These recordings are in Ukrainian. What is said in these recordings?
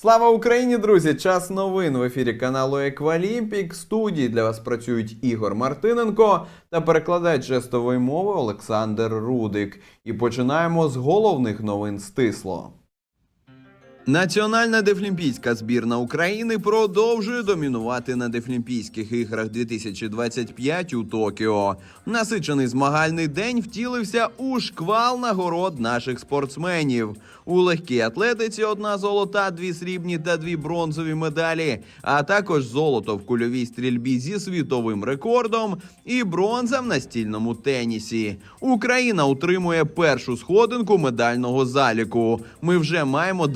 Слава Україні, друзі! Час новин в ефірі каналу Еквалімпік. Студії для вас працюють Ігор Мартиненко та перекладач жестової мови Олександр Рудик. І починаємо з головних новин стисло. Національна дефлімпійська збірна України продовжує домінувати на Дефлімпійських іграх 2025 у Токіо. Насичений змагальний день втілився у шквал нагород наших спортсменів. У легкій атлетиці одна золота, дві срібні та дві бронзові медалі, а також золото в кульовій стрільбі зі світовим рекордом і бронза в настільному тенісі. Україна утримує першу сходинку медального заліку. Ми вже маємо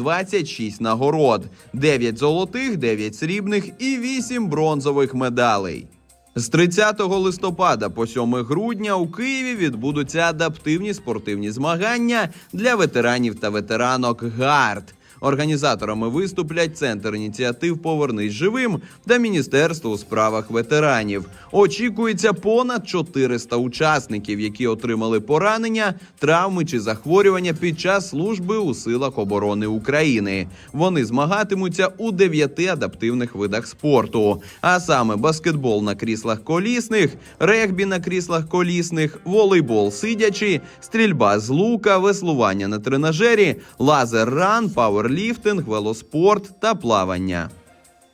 26 нагород: 9 золотих, 9 срібних і 8 бронзових медалей. З 30 листопада по 7 грудня у Києві відбудуться адаптивні спортивні змагання для ветеранів та ветеранок ГАРД. Організаторами виступлять Центр ініціатив Повернись живим та Міністерство у справах ветеранів. Очікується понад 400 учасників, які отримали поранення, травми чи захворювання під час служби у силах оборони України. Вони змагатимуться у дев'яти адаптивних видах спорту, а саме баскетбол на кріслах колісних, регбі на кріслах колісних, волейбол сидячи, стрільба з лука, веслування на тренажері, лазер-ран, пауерліфтинг, велоспорт та плавання.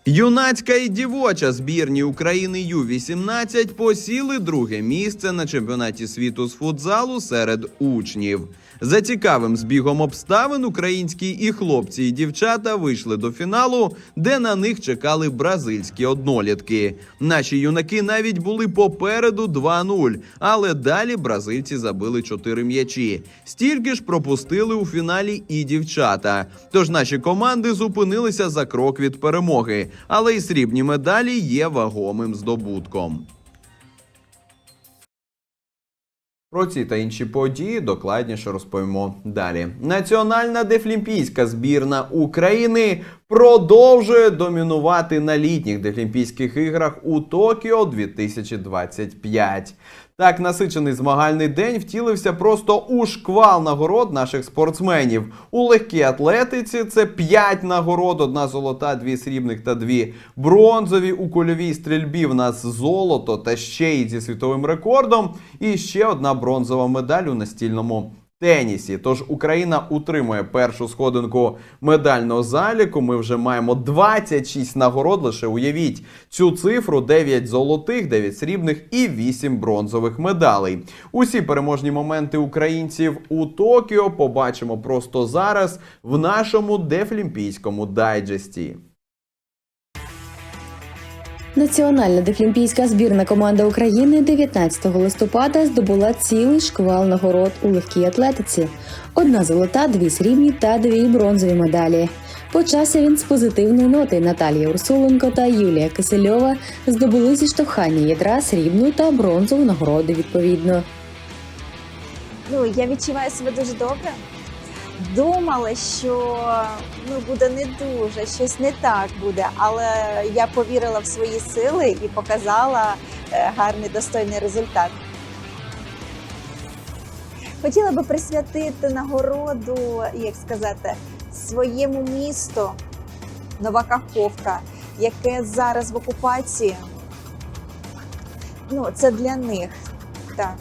Юнацька і дівоча збірні України Ю-18 посіли друге місце на чемпіонаті світу з футзалу серед учнів. За цікавим збігом обставин українські і хлопці, і дівчата вийшли до фіналу, де на них чекали бразильські однолітки. Наші юнаки навіть були попереду 2-0, але далі бразильці забили 4 м'ячі. Стільки ж пропустили у фіналі і дівчата. Тож наші команди зупинилися за крок від перемоги, але й срібні медалі є вагомим здобутком. Про ці та інші події докладніше розповімо далі. Національна дефлімпійська збірна України продовжує домінувати на літніх дефлімпійських іграх у Токіо 2025. Так, насичений змагальний день втілився просто у шквал нагород наших спортсменів. У легкій атлетиці це 5 нагород, одна золота, дві срібних та дві бронзові. У кольовій стрільбі в нас золото та ще й зі світовим рекордом. І ще одна бронзова медаль у настільному тенісі. Тож Україна утримує першу сходинку медального заліку. Ми вже маємо 26 нагород. Лише уявіть цю цифру: 9 золотих, 9 срібних і 8 бронзових медалей. Усі переможні моменти українців у Токіо побачимо просто зараз в нашому дефлімпійському дайджесті. Національна дефлімпійська збірна команда України 19 листопада здобула цілий шквал нагород у легкій атлетиці: одна золота, дві срібні та дві бронзові медалі. Почався він з позитивної ноти. Наталія Урсуленко та Юлія Кисельова здобули зі штовхання ядра срібну та бронзову нагороди відповідно. Ну, я відчуваю себе дуже добре. Думала, що ну, буде не дуже, щось не так буде, але я повірила в свої сили і показала е, гарний достойний результат. Хотіла би присвятити нагороду, як сказати, своєму місту Нова Каховка, яке зараз в окупації. Ну, це для них. Так.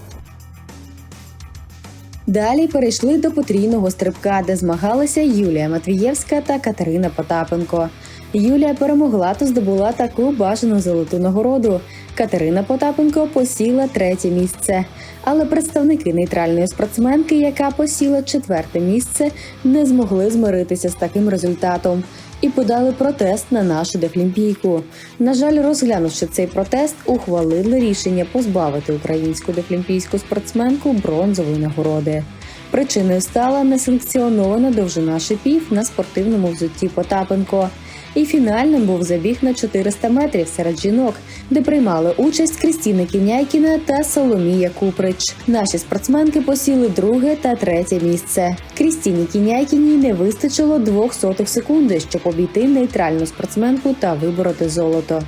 Далі перейшли до потрійного стрибка, де змагалися Юлія Матвієвська та Катерина Потапенко. Юлія перемогла та здобула таку бажану золоту нагороду. Катерина Потапенко посіла третє місце. Але представники нейтральної спортсменки, яка посіла четверте місце, не змогли змиритися з таким результатом і подали протест на нашу дефлімпійку. На жаль, розглянувши цей протест, ухвалили рішення позбавити українську дефлімпійську спортсменку бронзової нагороди. Причиною стала несанкціонована довжина шипів на спортивному взутті Потапенко. І фінальним був забіг на 400 метрів серед жінок, де приймали участь Крістіна Кіняйкіна та Соломія Куприч. Наші спортсменки посіли друге та третє місце. Крістіні Кіняйкіні не вистачило двох сотих секунди, щоб обійти нейтральну спортсменку та вибороти золото.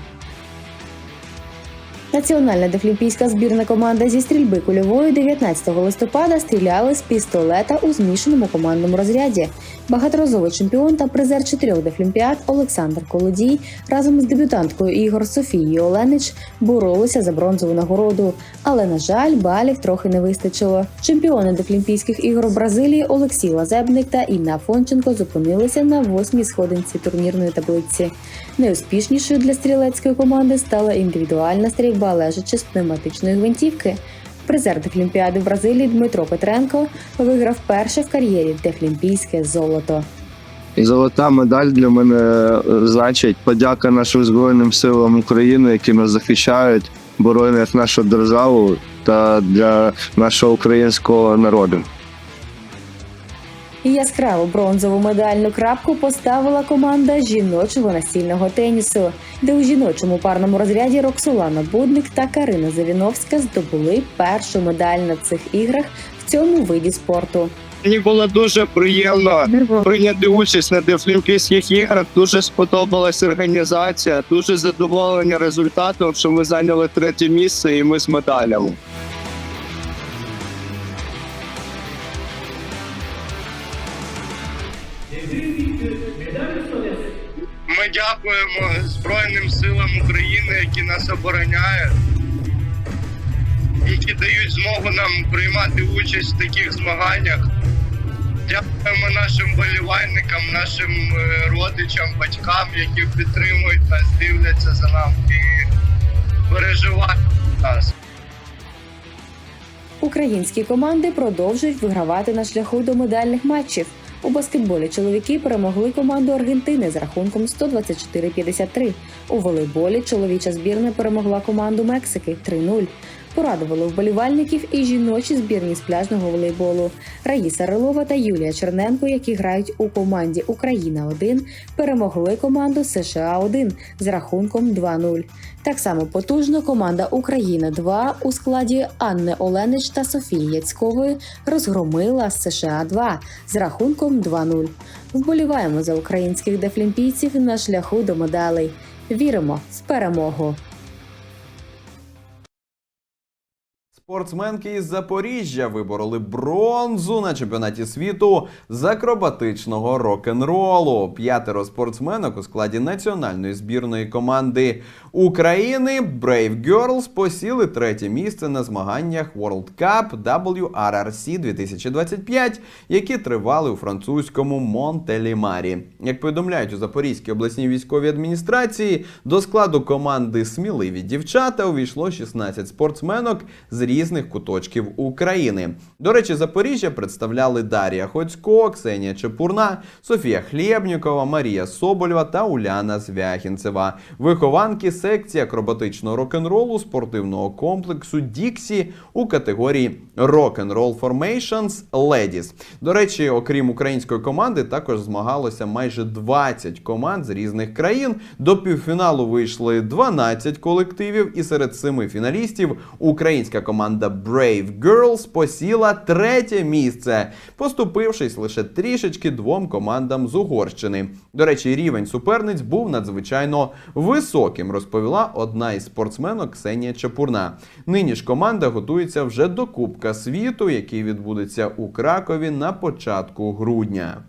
Національна дефлімпійська збірна команда зі стрільби кульової 19 листопада стріляли з пістолета у змішаному командному розряді. Багаторазовий чемпіон та призер чотирьох дефлімпіад Олександр Колодій разом з дебютанткою ігор Софією Оленич боролися за бронзову нагороду. Але на жаль, балів трохи не вистачило. Чемпіони дефлімпійських ігор в Бразилії Олексій Лазебник та Інна Фонченко зупинилися на восьмій сходинці турнірної таблиці. Найуспішнішою для стрілецької команди стала індивідуальна стрільба, лежачи з пневматичної гвинтівки. Призер Дефлімпіади в Бразилії Дмитро Петренко виграв перше в кар'єрі дефлімпійське золото. І золота медаль для мене е, значить подяка нашим Збройним силам України, які нас захищають, боронять нашу державу та для нашого українського народу. І яскраву бронзову медальну крапку поставила команда жіночого настільного тенісу, де у жіночому парному розряді Роксолана Будник та Карина Завіновська здобули першу медаль на цих іграх в цьому виді спорту. Мені було дуже приємно прийняти участь на Дефлімпійських іграх. Дуже сподобалась організація, дуже задоволення результатом, що ми зайняли третє місце і ми з медалями. Дякуємо Збройним силам України, які нас обороняють, які дають змогу нам приймати участь в таких змаганнях. Дякуємо нашим болівальникам, нашим е, родичам, батькам, які підтримують нас, дивляться за нами і переживають нас. Українські команди продовжують вигравати на шляху до медальних матчів. У баскетболі чоловіки перемогли команду Аргентини з рахунком 124-53. У волейболі чоловіча збірна перемогла команду Мексики 3-0. Порадували вболівальників і жіночі збірні з пляжного волейболу. Раїса Рилова та Юлія Черненко, які грають у команді Україна 1 перемогли команду США 1 з рахунком 2-0. Так само потужно команда Україна 2 у складі Анни Оленич та Софії Яцькової розгромила США 2 з рахунком 2-0. Вболіваємо за українських дефлімпійців на шляху до медалей. Віримо в перемогу. Спортсменки із Запоріжжя вибороли бронзу на чемпіонаті світу з акробатичного рок-н-ролу. П'ятеро спортсменок у складі національної збірної команди України Brave Girls посіли третє місце на змаганнях World Cup WRRC 2025, які тривали у французькому Монтелімарі. Як повідомляють у Запорізькій обласній військовій адміністрації, до складу команди Сміливі дівчата увійшло 16 спортсменок з різних куточків України. До речі, Запоріжжя представляли Дар'я Хоцько, Ксенія Чепурна, Софія Хлєбнікова, Марія Соболєва та Уляна Звяхінцева. Вихованки секції акробатичного рок-н-ролу спортивного комплексу Діксі у категорії Rock-and-Roll Formations Ladies. До речі, окрім української команди, також змагалося майже 20 команд з різних країн. До півфіналу вийшли 12 колективів, і серед семи фіналістів українська команда Brave Girls посіла третє місце, поступившись лише трішечки двом командам з Угорщини. До речі, рівень суперниць був надзвичайно високим, розповіла одна із спортсменок Ксенія Чапурна. Нині ж команда готується вже до Кубка світу, який відбудеться у Кракові на початку грудня.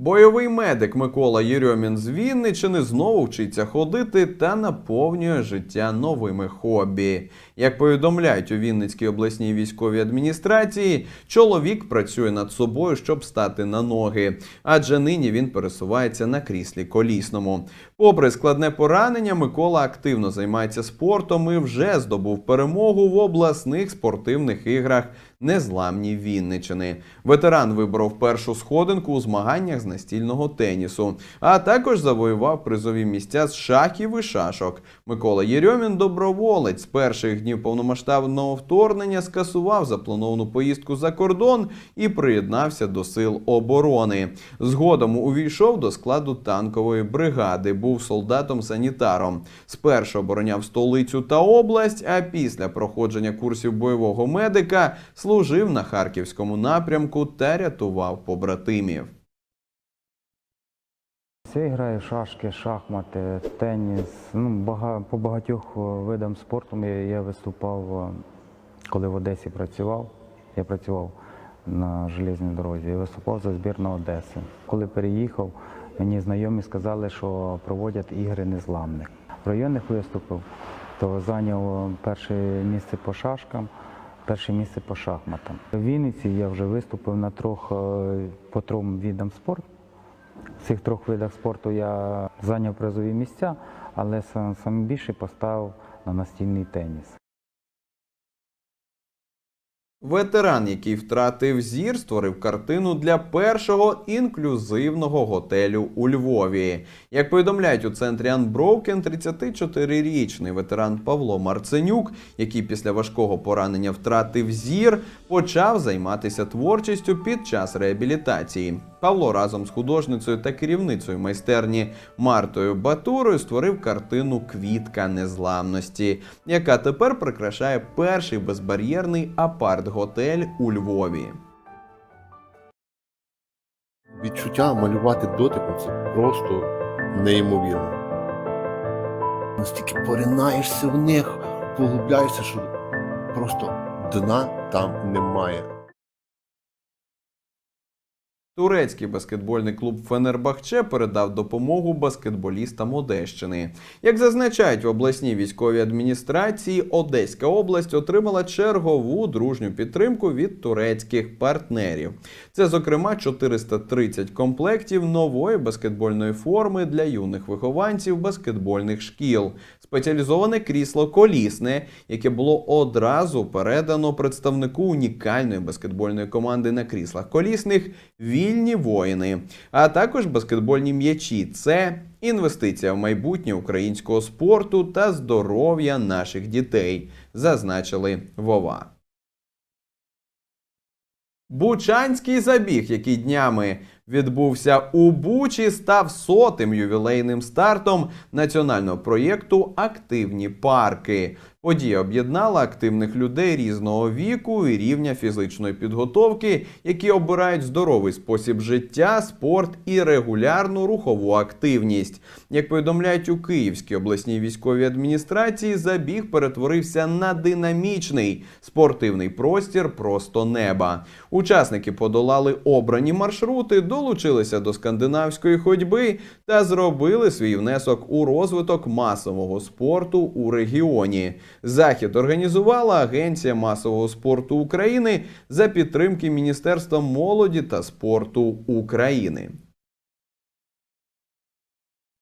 Бойовий медик Микола Єрьомін з Вінничини знову вчиться ходити та наповнює життя новими хобі. Як повідомляють у Вінницькій обласній військовій адміністрації, чоловік працює над собою, щоб стати на ноги, адже нині він пересувається на кріслі колісному. Попри складне поранення, Микола активно займається спортом і вже здобув перемогу в обласних спортивних іграх Незламні Вінничини. Ветеран виборов першу сходинку у змаганнях з настільного тенісу, а також завоював призові місця з шахів і шашок. Микола Єрьомін доброволець з перших днів повномасштабного вторгнення скасував заплановану поїздку за кордон і приєднався до сил оборони. Згодом увійшов до складу танкової бригади, був солдатом-санітаром. Спершу обороняв столицю та область, а після проходження курсів бойового медика служив на харківському напрямку та рятував побратимів. Ще граю шашки, шахмати, теніс. Ну, бага, по багатьох е, видам спорту я, я виступав, е, коли в Одесі працював. Я працював на железній дорозі. Я виступав за збірну Одеси. Коли переїхав, мені знайомі сказали, що проводять ігри незламних. В районних виступив, то зайняв перше місце по шашкам, перше місце по шахматам. В Вінниці я вже виступив на трьох е, по трьом видам спорту. В цих трьох видах спорту я зайняв призові місця, але сам, більше поставив на настільний теніс. Ветеран, який втратив зір, створив картину для першого інклюзивного готелю у Львові. Як повідомляють у центрі Unbroken, 34-річний ветеран Павло Марценюк, який після важкого поранення втратив зір, почав займатися творчістю під час реабілітації. Павло разом з художницею та керівницею майстерні Мартою Батурою створив картину Квітка незламності, яка тепер прикрашає перший безбар'єрний апарт-готель у Львові. відчуття малювати дотиком це просто неймовірно. Настільки поринаєшся в них, поглубляєшся, що просто дна там немає. Турецький баскетбольний клуб Фенербахче передав допомогу баскетболістам Одещини. Як зазначають в обласній військовій адміністрації, Одеська область отримала чергову дружню підтримку від турецьких партнерів. Це, зокрема, 430 комплектів нової баскетбольної форми для юних вихованців баскетбольних шкіл, спеціалізоване крісло колісне, яке було одразу передано представнику унікальної баскетбольної команди на кріслах колісних вільні воїни, а також баскетбольні м'ячі. Це інвестиція в майбутнє українського спорту та здоров'я наших дітей, зазначили Вова. Бучанський забіг, який днями відбувся у Бучі, став сотим ювілейним стартом національного проєкту Активні парки. Подія об'єднала активних людей різного віку і рівня фізичної підготовки, які обирають здоровий спосіб життя, спорт і регулярну рухову активність. Як повідомляють у Київській обласній військовій адміністрації, забіг перетворився на динамічний спортивний простір просто неба. Учасники подолали обрані маршрути, долучилися до скандинавської ходьби та зробили свій внесок у розвиток масового спорту у регіоні. Захід організувала Агенція масового спорту України за підтримки Міністерства молоді та спорту України.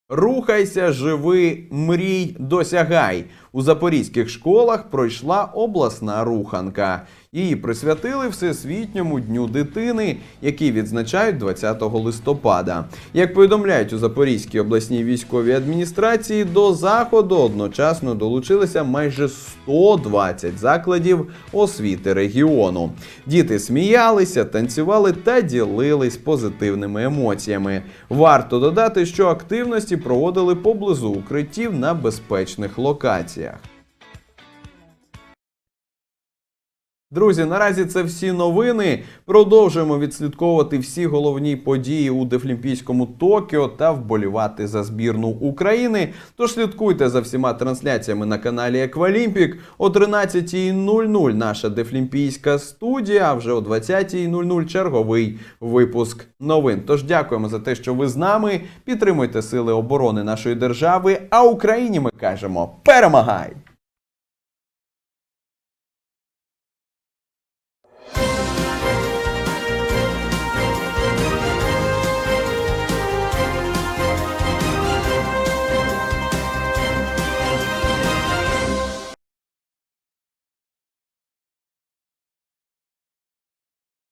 Рухайся, живи, мрій, досягай. У запорізьких школах пройшла обласна руханка. Її присвятили Всесвітньому дню дитини, який відзначають 20 листопада. Як повідомляють у Запорізькій обласній військовій адміністрації, до заходу одночасно долучилися майже 120 закладів освіти регіону. Діти сміялися, танцювали та ділились позитивними емоціями. Варто додати, що активності проводили поблизу укриттів на безпечних локаціях акціях. Друзі, наразі це всі новини. Продовжуємо відслідковувати всі головні події у Дефлімпійському Токіо та вболівати за збірну України. Тож слідкуйте за всіма трансляціями на каналі Еквалімпік. О 13.00 наша Дефлімпійська студія, а вже о 20.00 черговий випуск новин. Тож дякуємо за те, що ви з нами. Підтримуйте сили оборони нашої держави. А Україні ми кажемо: перемагай!